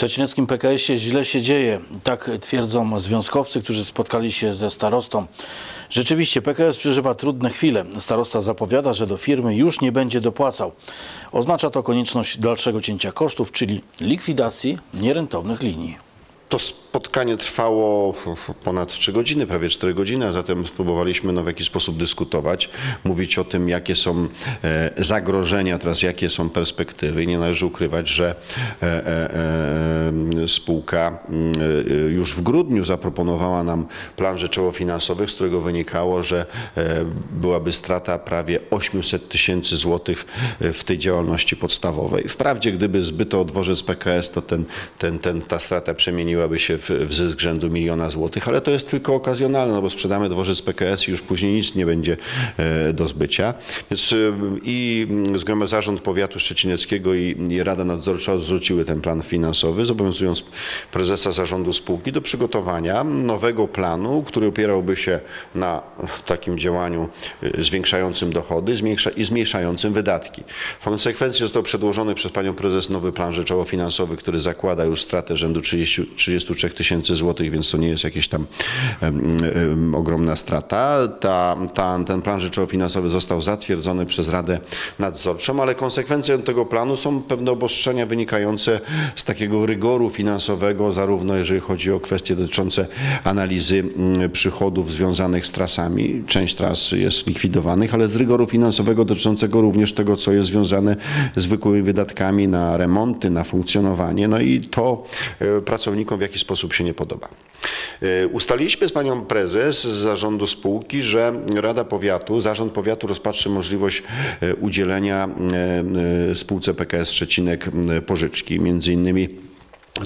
szczecineckim PKS-ie źle się dzieje. Tak twierdzą związkowcy, którzy spotkali się ze starostą. Rzeczywiście PKS przeżywa trudne chwile. Starosta zapowiada, że do firmy już nie będzie dopłacał. Oznacza to konieczność dalszego cięcia kosztów, czyli likwidacji nierentownych linii. To spotkanie trwało ponad 3 godziny, prawie 4 godziny, a zatem spróbowaliśmy no, w jakiś sposób dyskutować, mówić o tym, jakie są e, zagrożenia, teraz jakie są perspektywy. I nie należy ukrywać, że e, e, spółka już w grudniu zaproponowała nam plan rzeczowo-finansowy, z którego wynikało, że byłaby strata prawie 800 tysięcy złotych w tej działalności podstawowej. Wprawdzie, gdyby zbyto dworzec PKS, to ten, ten, ten, ta strata przemieniłaby się w, w zysk rzędu miliona złotych, ale to jest tylko okazjonalne, no bo sprzedamy dworzec PKS i już później nic nie będzie e, do zbycia. Więc e, i Zarząd Powiatu Szczecineckiego i, i Rada Nadzorcza zwróciły ten plan finansowy, zobowiązując prezesa zarządu spółki do przygotowania nowego planu, który opierałby się na takim działaniu e, zwiększającym dochody i zmniejszającym wydatki. W konsekwencji został przedłożony przez panią prezes nowy plan rzeczowo-finansowy, który zakłada już stratę rzędu 30, 33 tysięcy złotych, więc to nie jest jakaś tam ogromna strata. Ta, ta, ten plan rzeczowo-finansowy został zatwierdzony przez Radę Nadzorczą, ale konsekwencją tego planu są pewne obostrzenia wynikające z takiego rygoru finansowego, zarówno jeżeli chodzi o kwestie dotyczące analizy przychodów związanych z trasami. Część tras jest likwidowanych, ale z rygoru finansowego dotyczącego również tego, co jest związane z zwykłymi wydatkami na remonty, na funkcjonowanie. No i to e, pracownikom w jakiś sposób się nie podoba. E, ustaliliśmy z panią prezes z zarządu spółki, że Rada Powiatu, zarząd powiatu rozpatrzy możliwość e, udzielenia e, spółce PKS Szczecinek pożyczki, między innymi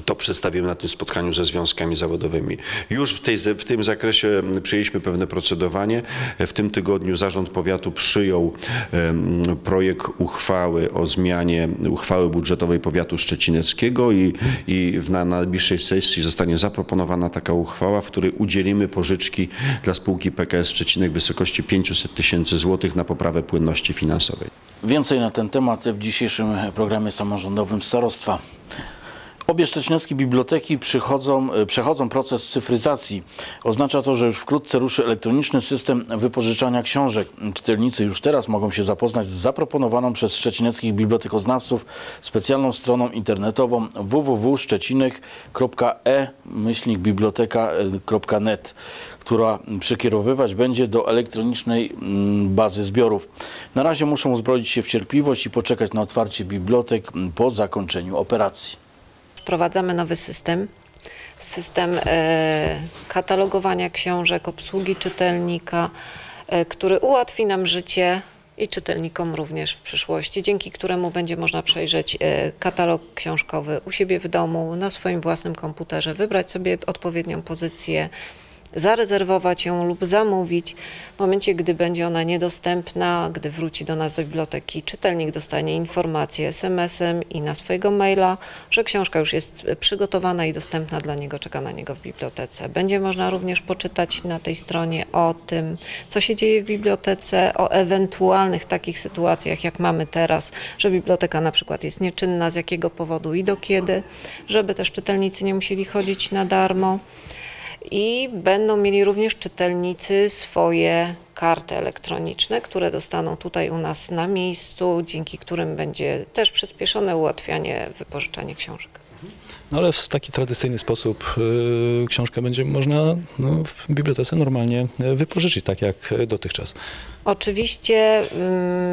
to przedstawimy na tym spotkaniu ze związkami zawodowymi. Już w, tej, w tym zakresie przyjęliśmy pewne procedowanie. W tym tygodniu Zarząd Powiatu przyjął projekt uchwały o zmianie uchwały budżetowej Powiatu Szczecineckiego i, i na najbliższej sesji zostanie zaproponowana taka uchwała, w której udzielimy pożyczki dla spółki PKS Szczecinek w wysokości 500 tysięcy złotych na poprawę płynności finansowej. Więcej na ten temat w dzisiejszym programie samorządowym Starostwa. Obie szczecineckie biblioteki e, przechodzą proces cyfryzacji. Oznacza to, że już wkrótce ruszy elektroniczny system wypożyczania książek. Czytelnicy już teraz mogą się zapoznać z zaproponowaną przez szczecineckich bibliotekoznawców specjalną stroną internetową www.szczecinek.e-biblioteka.net która przekierowywać będzie do elektronicznej mm, bazy zbiorów. Na razie muszą uzbroić się w cierpliwość i poczekać na otwarcie bibliotek po zakończeniu operacji wprowadzamy nowy system. System e, katalogowania książek, obsługi czytelnika, e, który ułatwi nam życie i czytelnikom również w przyszłości, dzięki któremu będzie można przejrzeć e, katalog książkowy u siebie w domu, na swoim własnym komputerze, wybrać sobie odpowiednią pozycję zarezerwować ją lub zamówić. W momencie, gdy będzie ona niedostępna, gdy wróci do nas do biblioteki, czytelnik dostanie informację SMS-em i na swojego maila, że książka już jest przygotowana i dostępna dla niego, czeka na niego w bibliotece. Będzie można również poczytać na tej stronie o tym, co się dzieje w bibliotece, o ewentualnych takich sytuacjach, jak mamy teraz, że biblioteka na przykład jest nieczynna, z jakiego powodu i do kiedy, żeby też czytelnicy nie musieli chodzić na darmo i będą mieli również czytelnicy swoje karty elektroniczne, które dostaną tutaj u nas na miejscu, dzięki którym będzie też przyspieszone ułatwianie wypożyczania książek. No ale w taki tradycyjny sposób y, książkę będzie można no, w bibliotece normalnie wypożyczyć, tak jak dotychczas. Oczywiście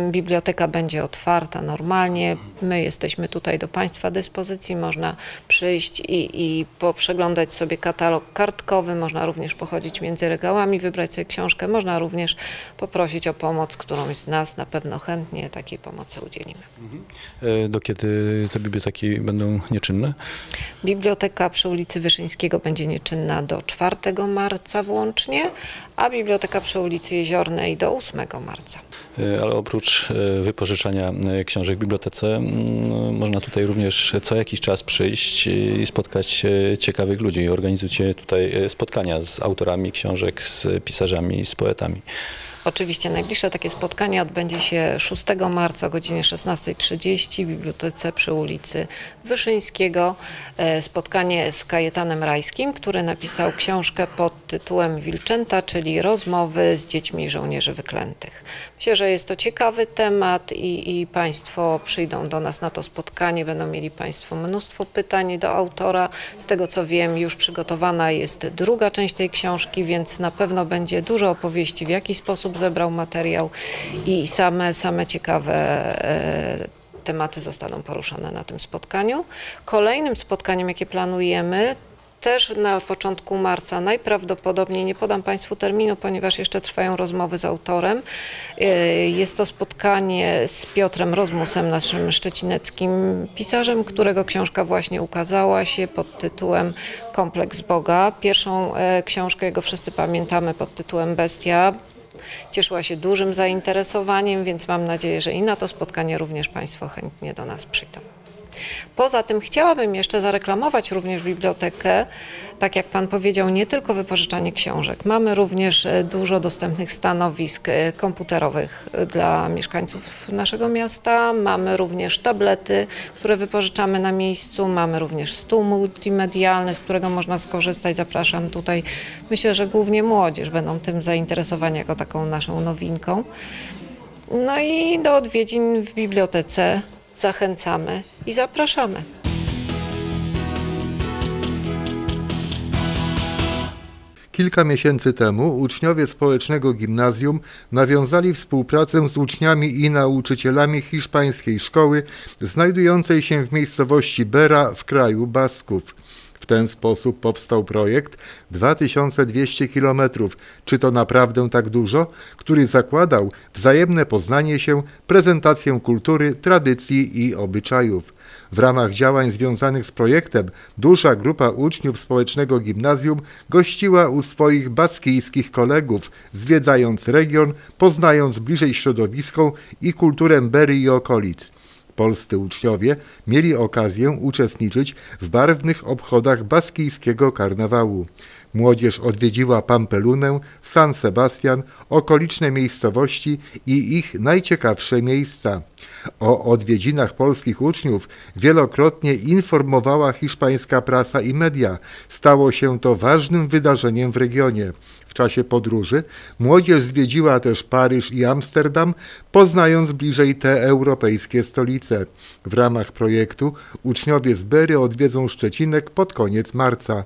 y, biblioteka będzie otwarta normalnie. My jesteśmy tutaj do Państwa dyspozycji. Można przyjść i, i poprzeglądać sobie katalog kartkowy. Można również pochodzić między regałami, wybrać sobie książkę. Można również poprosić o pomoc, którąś z nas na pewno chętnie takiej pomocy udzielimy. Mhm. E, do kiedy te biblioteki będą nieczynne? Biblioteka przy ulicy Wyszyńskiego będzie nieczynna do 4 marca włącznie, a biblioteka przy ulicy Jeziornej do 8 marca. E, ale oprócz e, wypożyczania e, książek w bibliotece, można tutaj również co jakiś czas przyjść i spotkać ciekawych ludzi. Organizujcie tutaj spotkania z autorami książek, z pisarzami, z poetami. Oczywiście najbliższe takie spotkanie odbędzie się 6 marca o godzinie 16.30 w bibliotece przy ulicy Wyszyńskiego. E, Spotkanie z Kajetanem Rajskim, który napisał książkę pod tytułem Wilczęta, czyli rozmowy z dziećmi żołnierzy wyklętych. Myślę, że jest to ciekawy temat i, i Państwo przyjdą do nas na to spotkanie, będą mieli Państwo mnóstwo pytań do autora. Z tego co wiem, już przygotowana jest druga część tej książki, więc na pewno będzie dużo opowieści, w jaki sposób zebrał materiał i same, same ciekawe e, tematy zostaną poruszane na tym spotkaniu. Kolejnym spotkaniem, jakie planujemy, też na początku marca, najprawdopodobniej, nie podam Państwu terminu, ponieważ jeszcze trwają rozmowy z autorem. E, Jest to spotkanie z Piotrem Rozmusem, naszym szczecineckim pisarzem, którego książka właśnie ukazała się pod tytułem Kompleks Boga. Pierwszą e, książkę jego wszyscy pamiętamy pod tytułem Bestia. Cieszyła się dużym zainteresowaniem, więc mam nadzieję, że i na to spotkanie również Państwo chętnie do nas przyjdą. Poza tym chciałabym jeszcze zareklamować również bibliotekę, tak jak Pan powiedział, nie tylko wypożyczanie książek. Mamy również e, dużo dostępnych stanowisk e, komputerowych e, dla mieszkańców naszego miasta. Mamy również tablety, które wypożyczamy na miejscu. Mamy również stół multimedialny, z którego można skorzystać. Zapraszam tutaj. Myślę, że głównie młodzież będą tym zainteresowani jako taką naszą nowinką. No i do odwiedzin w bibliotece zachęcamy i zapraszamy. Kilka miesięcy temu uczniowie społecznego gimnazjum nawiązali współpracę z uczniami i nauczycielami hiszpańskiej szkoły znajdującej się w miejscowości Bera w kraju Basków. W ten sposób powstał projekt 2200 km. Czy to naprawdę tak dużo? Który zakładał wzajemne poznanie się, prezentację kultury, tradycji i obyczajów. W ramach działań związanych z projektem duża grupa uczniów społecznego gimnazjum gościła u swoich baskijskich kolegów, zwiedzając region, poznając bliżej środowisko i kulturę Bery i okolic. Polscy uczniowie mieli okazję uczestniczyć w barwnych obchodach baskijskiego karnawału. Młodzież odwiedziła Pampelunę, San Sebastian, okoliczne miejscowości i ich najciekawsze miejsca. O odwiedzinach polskich uczniów wielokrotnie informowała hiszpańska prasa i media. Stało się to ważnym wydarzeniem w regionie. W czasie podróży młodzież zwiedziła też Paryż i Amsterdam, poznając bliżej te europejskie stolice. W ramach projektu uczniowie z Bery odwiedzą Szczecinek pod koniec marca.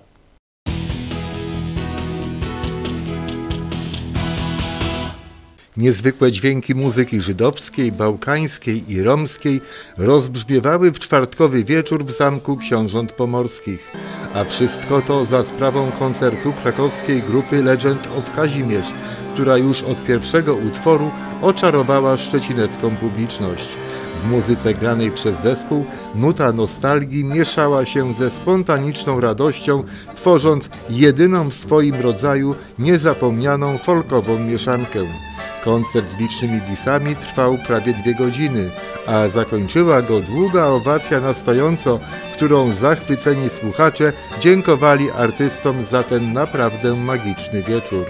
Niezwykłe dźwięki muzyki żydowskiej, bałkańskiej i romskiej rozbrzmiewały w czwartkowy wieczór w Zamku Książąt Pomorskich. A wszystko to za sprawą koncertu krakowskiej grupy Legend of Kazimierz, która już od pierwszego utworu oczarowała szczecinecką publiczność. W muzyce granej przez zespół nuta nostalgii mieszała się ze spontaniczną radością, tworząc jedyną w swoim rodzaju niezapomnianą folkową mieszankę. Koncert z licznymi bisami trwał prawie dwie godziny, a zakończyła go długa owacja na stojąco, którą zachwyceni słuchacze dziękowali artystom za ten naprawdę magiczny wieczór.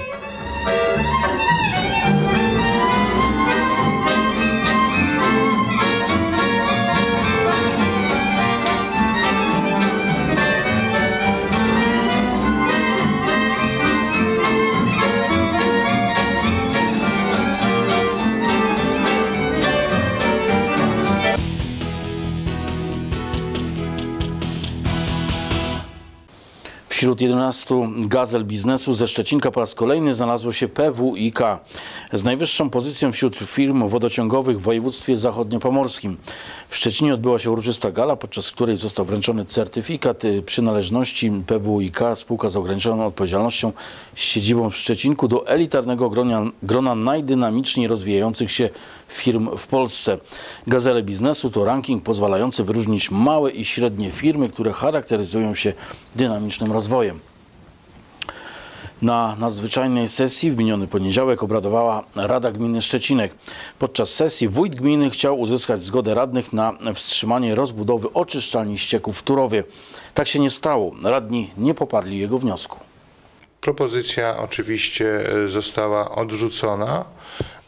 Wśród 11 gazel biznesu ze Szczecinka po raz kolejny znalazło się PWIK z najwyższą pozycją wśród firm wodociągowych w województwie zachodniopomorskim. W Szczecinie odbyła się uroczysta gala, podczas której został wręczony certyfikat przynależności PWIK, spółka z ograniczoną odpowiedzialnością z siedzibą w Szczecinku do elitarnego grona, grona najdynamiczniej rozwijających się firm w Polsce. Gazele biznesu to ranking pozwalający wyróżnić małe i średnie firmy, które charakteryzują się dynamicznym rozwojem. Na nadzwyczajnej sesji w miniony poniedziałek obradowała Rada Gminy Szczecinek. Podczas sesji wójt gminy chciał uzyskać zgodę radnych na wstrzymanie rozbudowy oczyszczalni ścieków w Turowie. Tak się nie stało. Radni nie poparli jego wniosku. Propozycja oczywiście e, została odrzucona.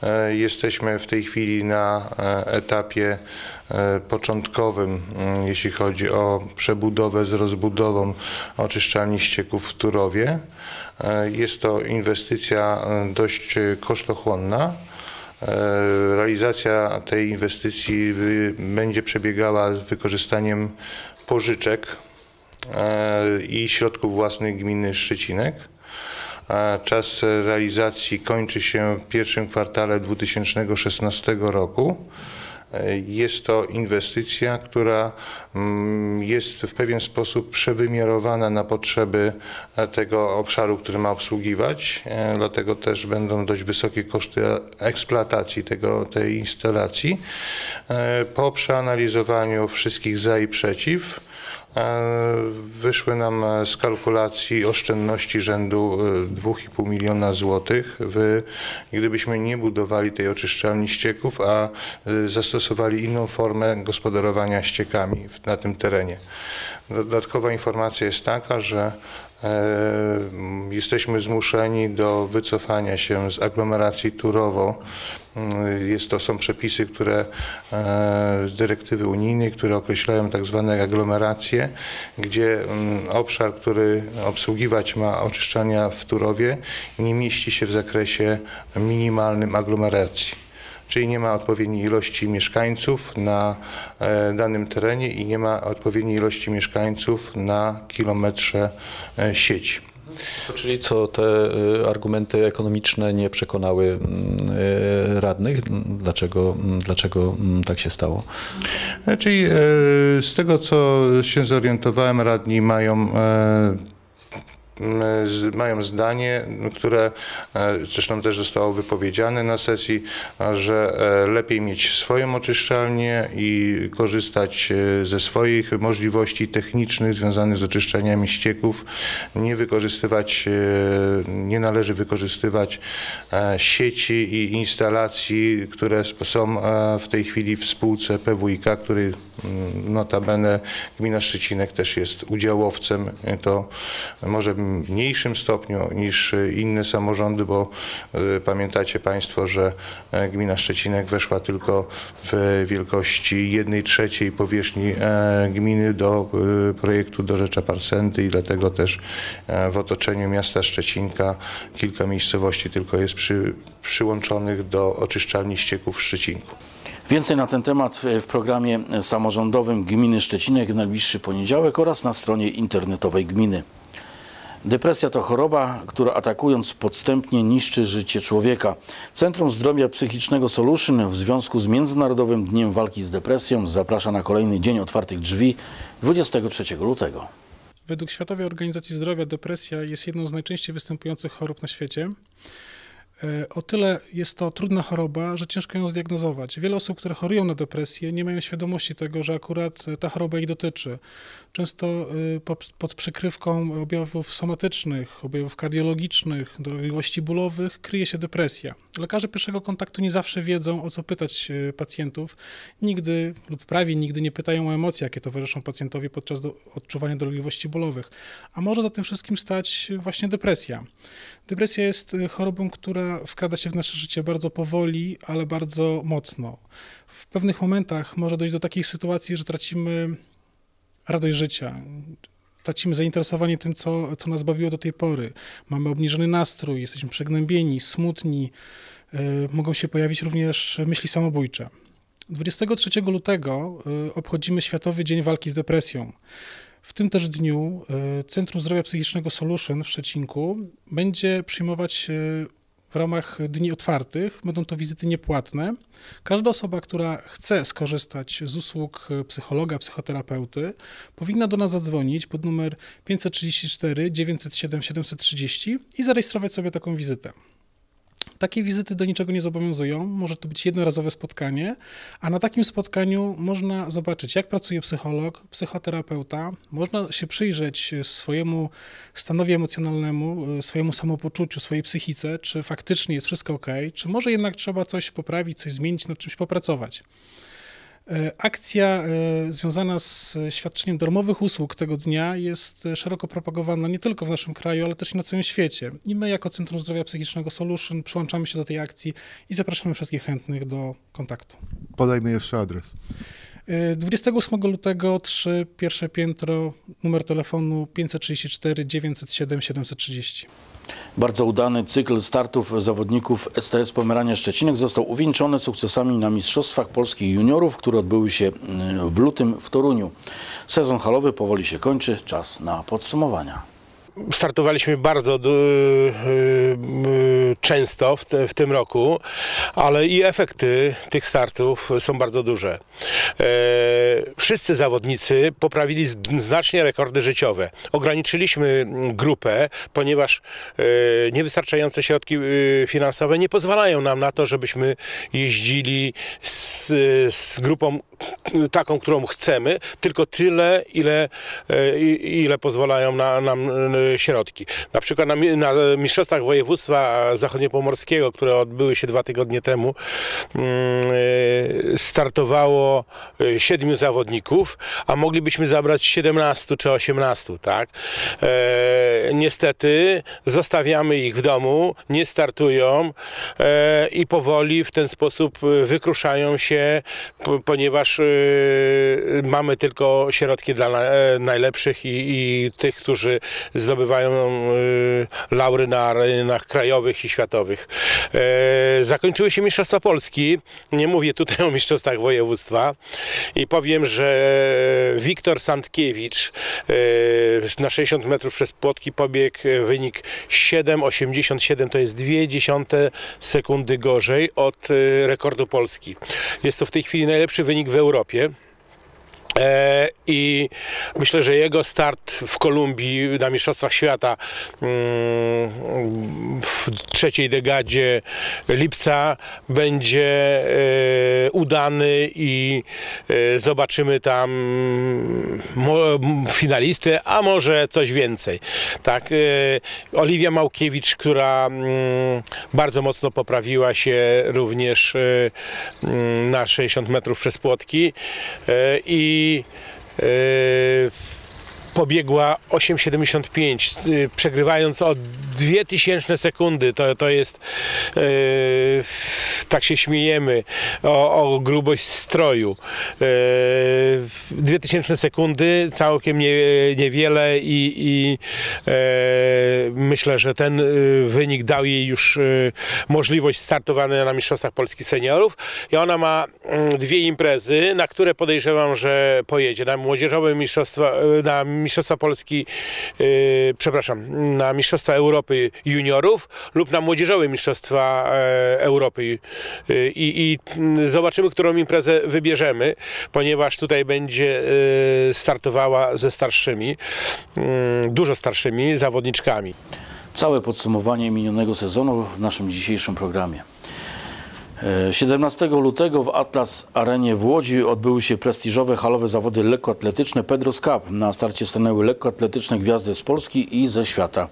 E, Jesteśmy w tej chwili na e, etapie początkowym, mm, jeśli chodzi o przebudowę z rozbudową oczyszczalni ścieków w Turowie. Jest to inwestycja dość kosztochłonna. Realizacja tej inwestycji będzie przebiegała z wykorzystaniem pożyczek i środków własnych gminy Szczecinek. Czas realizacji kończy się w pierwszym kwartale 2016 roku. Jest to inwestycja, która mm, jest w pewien sposób przewymiarowana na potrzeby tego obszaru, który ma obsługiwać. E, Dlatego też będą dość wysokie koszty eksploatacji tego, tej instalacji. E, Po przeanalizowaniu wszystkich za i przeciw, Wyszły nam e, z kalkulacji oszczędności rzędu e, 2,5 miliona złotych. Gdybyśmy nie budowali tej oczyszczalni ścieków, a e, zastosowali inną formę gospodarowania ściekami na tym terenie. Dodatkowa informacja jest taka, że e, jesteśmy zmuszeni do wycofania się z aglomeracji Turowo. Mm, Jest to, są przepisy, które e, z dyrektywy unijnej, które określają tak zwane aglomeracje, gdzie mm, obszar, który obsługiwać ma oczyszczania w Turowie, nie mieści się w zakresie minimalnym aglomeracji czyli nie ma odpowiedniej ilości mieszkańców na e, danym terenie i nie ma odpowiedniej ilości mieszkańców na kilometrze e, sieci. To czyli co, te y, argumenty ekonomiczne nie przekonały mm, y, radnych? Dlaczego, mm, dlaczego mm, tak się stało? Czyli e, z tego, co się zorientowałem, radni mają e, mają zdanie, które e, zresztą też zostało wypowiedziane na sesji, że e, lepiej mieć swoją oczyszczalnię i korzystać e, ze swoich możliwości technicznych związanych z oczyszczaniami ścieków, nie wykorzystywać, nie należy wykorzystywać sieci i instalacji, które są w tej chwili w spółce PWiK, który notabene gmina Szczecinek też jest udziałowcem, e, to może w mniejszym stopniu niż inne samorządy, bo e, pamiętacie Państwo, że e, gmina Szczecinek weszła tylko w wielkości jednej trzeciej powierzchni gminy do projektu do Rzecza Parsenty i dlatego też w otoczeniu miasta Szczecinka kilka miejscowości tylko jest przy, przyłączonych do oczyszczalni ścieków w Szczecinku. Więcej na ten temat w- programie samorządowym Gminy Szczecinek w najbliższy poniedziałek oraz na stronie internetowej gminy. Depresja to choroba, która atakując podstępnie niszczy życie człowieka. Centrum Zdrowia Psychicznego Solution w związku z Międzynarodowym Dniem Walki z Depresją zaprasza na kolejny Dzień Otwartych Drzwi 23 lutego. Według Światowej Organizacji Zdrowia depresja jest jedną z najczęściej występujących chorób na świecie. E, O tyle jest to trudna choroba, że ciężko ją zdiagnozować. Wiele osób, które chorują na depresję, nie mają świadomości tego, że akurat e, ta choroba ich dotyczy. Często e, pod, przykrywką objawów somatycznych, objawów kardiologicznych, dolegliwości bólowych kryje się depresja. Lekarze pierwszego kontaktu nie zawsze wiedzą, o co pytać e, pacjentów. Nigdy lub prawie nigdy nie pytają o emocje, jakie towarzyszą pacjentowi podczas do, odczuwania dolegliwości bólowych. A może za tym wszystkim stać właśnie depresja. Depresja jest y, chorobą, która wkrada się w nasze życie bardzo powoli, ale bardzo mocno. W pewnych momentach może dojść do takich sytuacji, że tracimy radość życia. Tracimy zainteresowanie tym, co, co nas bawiło do tej pory. Mamy obniżony nastrój, jesteśmy przygnębieni, smutni. Y, mogą się pojawić również myśli samobójcze. 23 lutego y, obchodzimy Światowy Dzień Walki z Depresją. W tym też dniu y, Centrum Zdrowia Psychicznego Solution w Szczecinku będzie przyjmować w ramach dni otwartych, będą to wizyty niepłatne. Każda osoba, która chce skorzystać z usług psychologa, psychoterapeuty, powinna do nas zadzwonić pod numer 534 907 730 i zarejestrować sobie taką wizytę. Takie wizyty do niczego nie zobowiązują, może to być jednorazowe spotkanie, a na takim spotkaniu można zobaczyć, jak pracuje psycholog, psychoterapeuta, można się przyjrzeć swojemu stanowi emocjonalnemu, swojemu samopoczuciu, swojej psychice, czy faktycznie jest wszystko ok, czy może jednak trzeba coś poprawić, coś zmienić, nad czymś popracować. E, Akcja e, związana z świadczeniem darmowych usług tego dnia jest e, szeroko propagowana nie tylko w naszym kraju, ale też na całym świecie. I my jako Centrum Zdrowia Psychicznego Solution przyłączamy się do tej akcji i zapraszamy wszystkich chętnych do kontaktu. Podajmy jeszcze adres. E, 28 lutego 3, pierwsze piętro, numer telefonu 534 907 730. Bardzo udany cykl startów zawodników STS Pomerania Szczecinek został uwieńczony sukcesami na Mistrzostwach Polskich Juniorów, które odbyły się mm, w lutym w Toruniu. Sezon halowy powoli się kończy, czas na podsumowania. Startowaliśmy bardzo y, y, często w, te, w tym roku, ale i efekty tych startów są bardzo duże. E, wszyscy zawodnicy poprawili znacznie rekordy życiowe. Ograniczyliśmy grupę, ponieważ e, niewystarczające środki y, finansowe nie pozwalają nam na to, żebyśmy jeździli z, z grupą taką, którą chcemy, tylko tyle, ile, e, ile pozwalają na, nam e, środki. Na przykład na, na Mistrzostwach Województwa Zachodniopomorskiego, które odbyły się dwa tygodnie temu, mm, e, startowało e, siedmiu zawodników, a moglibyśmy zabrać 17 czy 18, tak? E, niestety zostawiamy ich w domu, nie startują i powoli w ten sposób wykruszają się, ponieważ mamy tylko środki dla na, najlepszych i, i tych, którzy zdobywają e, laury na arenach krajowych i światowych. E, zakończyły się Mistrzostwa Polski, nie mówię tutaj o Mistrzostwach Województwa i powiem, że Wiktor Sandkiewicz e, na 60 metrów przez płotki pobiegł e, wynik 7,87 to jest 0,2 sekundy gorzej od rekordu Polski. Jest to w tej chwili najlepszy wynik w Europie. E, I myślę, że jego start w Kolumbii na Mistrzostwach Świata mm, w trzeciej degadzie lipca będzie e, udany i e, zobaczymy tam mo- m- finalistę, a może coś więcej. Tak, Oliwia Małkiewicz, która mm, bardzo mocno poprawiła się również mm, na 60 metrów przez płotki e, i e, pobiegła 8,75, y, przegrywając o 2000 sekundy. To, to jest, e, tak się śmiejemy, o, o grubość stroju. E, 2000 sekundy, całkiem nie, niewiele i, i e, myślę, że ten y, wynik dał jej już y, możliwość startowania na Mistrzostwach Polski Seniorów i ona ma mm, dwie imprezy, na które podejrzewam, że pojedzie. Na młodzieżowe mistrzostwa, na Mistrzostwa Polski, y, przepraszam, na Mistrzostwa Europy Juniorów lub na młodzieżowe Mistrzostwa e, Europy Y, i, mm, zobaczymy, którą imprezę wybierzemy, ponieważ tutaj będzie y, startowała ze starszymi, mm, dużo starszymi zawodniczkami. Całe podsumowanie minionego sezonu w naszym dzisiejszym programie. E, 17 lutego w Atlas Arenie w Łodzi odbyły się prestiżowe halowe zawody lekkoatletyczne Pedros Cup. Na starcie stanęły lekkoatletyczne gwiazdy z Polski i ze świata.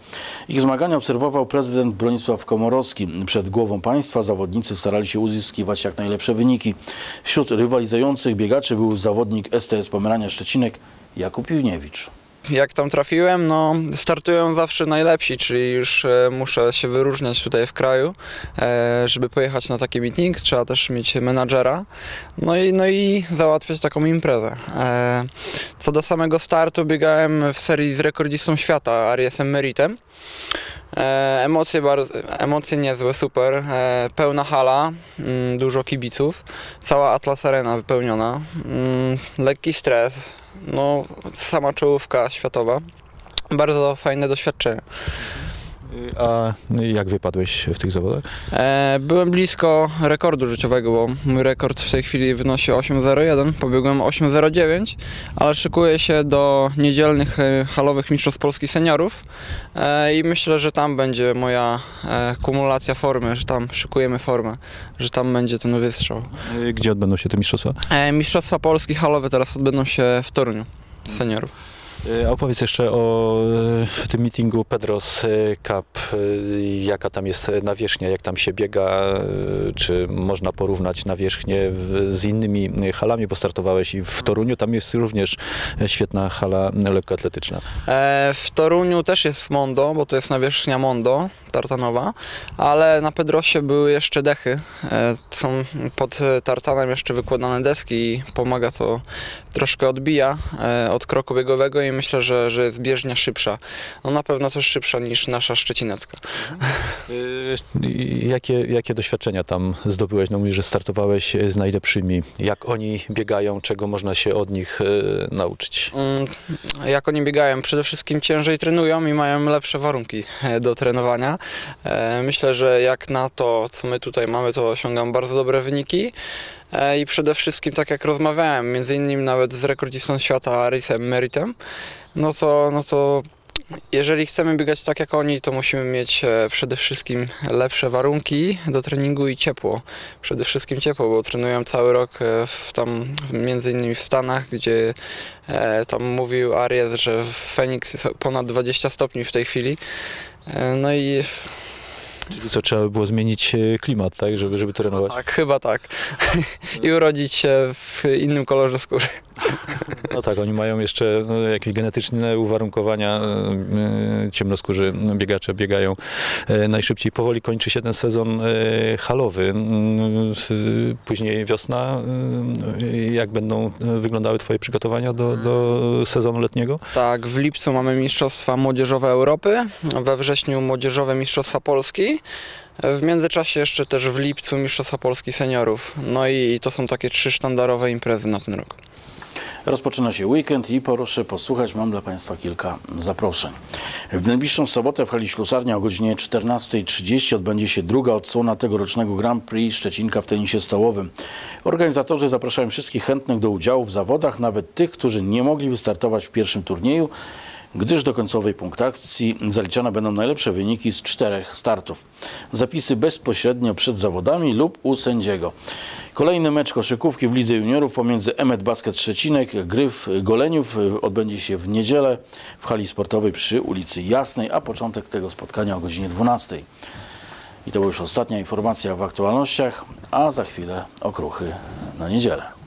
Ich zmagania obserwował prezydent Bronisław Komorowski. Przed głową państwa zawodnicy starali się uzyskiwać jak najlepsze wyniki. Wśród rywalizujących biegaczy był zawodnik STS Pomerania Szczecinek Jakub Piwniewicz. Jak tam trafiłem, no startują zawsze najlepsi, czyli już e, muszę się wyróżniać tutaj w kraju. E, żeby pojechać na taki meeting, trzeba też mieć menadżera, no i, no i załatwiać taką imprezę. E, co do samego startu, biegałem w serii z rekordzistą świata, Ariesem Meritem. Emocje, bardzo, emocje niezłe, super. Pełna hala, mm, dużo kibiców, cała Atlas Arena wypełniona. Mm, lekki stres, no sama czołówka światowa. Bardzo fajne doświadczenie. A jak wypadłeś w tych zawodach? E, byłem blisko rekordu życiowego, bo mój rekord w tej chwili wynosi 8.01, pobiegłem 8.09, ale szykuję się do niedzielnych e, halowych mistrzostw Polski seniorów e, i myślę, że tam będzie moja kumulacja formy, że tam szykujemy formę, że tam będzie ten wystrzał. Y, Gdzie odbędą się te mistrzostwa? Mistrzostwa Polski halowe teraz odbędą się w Toruniu seniorów. E, opowiedz jeszcze o e, tym meetingu Pedros e, Cup. Jaka tam jest nawierzchnia, jak tam się biega, czy można porównać nawierzchnię z innymi halami, bo startowałeś i w Toruniu, tam jest również świetna hala lekkoatletyczna. W Toruniu też jest Mondo, bo to jest nawierzchnia Mondo, tartanowa, ale na Pedrosie były jeszcze dechy. E, są pod tartanem jeszcze wykładane deski i pomaga to, troszkę odbija e, od kroku biegowego i myślę, że, że jest bieżnia szybsza. No na pewno też szybsza niż nasza szczecinecka. E, Jakie, jakie doświadczenia tam zdobyłeś? No mówisz, że startowałeś z najlepszymi. Jak oni biegają, czego można się od nich e, nauczyć? Mm, Jak oni biegają? Przede wszystkim ciężej trenują i mają lepsze warunki do trenowania. E, Myślę, że jak na to, co my tutaj mamy, to osiągam bardzo dobre wyniki. E, I przede wszystkim, tak jak rozmawiałem, między innymi nawet z rekordzistą świata Rysem Meritem, no to, no to jeżeli chcemy biegać tak jak oni, to musimy mieć e, przede wszystkim lepsze warunki do treningu i ciepło. Przede wszystkim ciepło, bo trenują cały rok w tam, między innymi w Stanach, gdzie tam mówił Aries, że w Phoenix jest ponad 20 stopni w tej chwili. E, no i Czyli co, trzeba by było zmienić e, klimat, tak, żeby, żeby trenować? tak, chyba tak. I urodzić się w innym kolorze skóry. No tak, oni mają jeszcze no, jakieś genetyczne uwarunkowania. e, e, Ciemnoskórzy biegacze biegają najszybciej. Powoli kończy się ten sezon halowy. Mm, Później wiosna. Jak będą wyglądały Twoje przygotowania do, do sezonu letniego? Tak, w lipcu mamy Mistrzostwa Młodzieżowe Europy, we wrześniu Młodzieżowe Mistrzostwa Polski. W międzyczasie jeszcze też w lipcu Mistrzostwa Polski Seniorów. No i to są takie trzy sztandarowe imprezy na ten rok. Rozpoczyna się weekend i proszę posłuchać, mam dla Państwa kilka zaproszeń. W najbliższą sobotę w hali Ślusarnia o godzinie 14.30 odbędzie się druga odsłona tegorocznego Grand Prix Szczecinka w tenisie stołowym. Organizatorzy zapraszają wszystkich chętnych do udziału w zawodach, nawet tych, którzy nie mogli wystartować w pierwszym turnieju, gdyż do końcowej punktacji zaliczane będą najlepsze wyniki z czterech startów. Zapisy bezpośrednio przed zawodami lub u sędziego. Kolejny mecz koszykówki w Lidze Juniorów pomiędzy Emet Basket Szczecinek, Gryf Goleniów y, odbędzie się w niedzielę w hali sportowej przy ulicy Jasnej, a początek tego spotkania o godzinie 12. I to była już ostatnia informacja w aktualnościach, a za chwilę okruchy na niedzielę.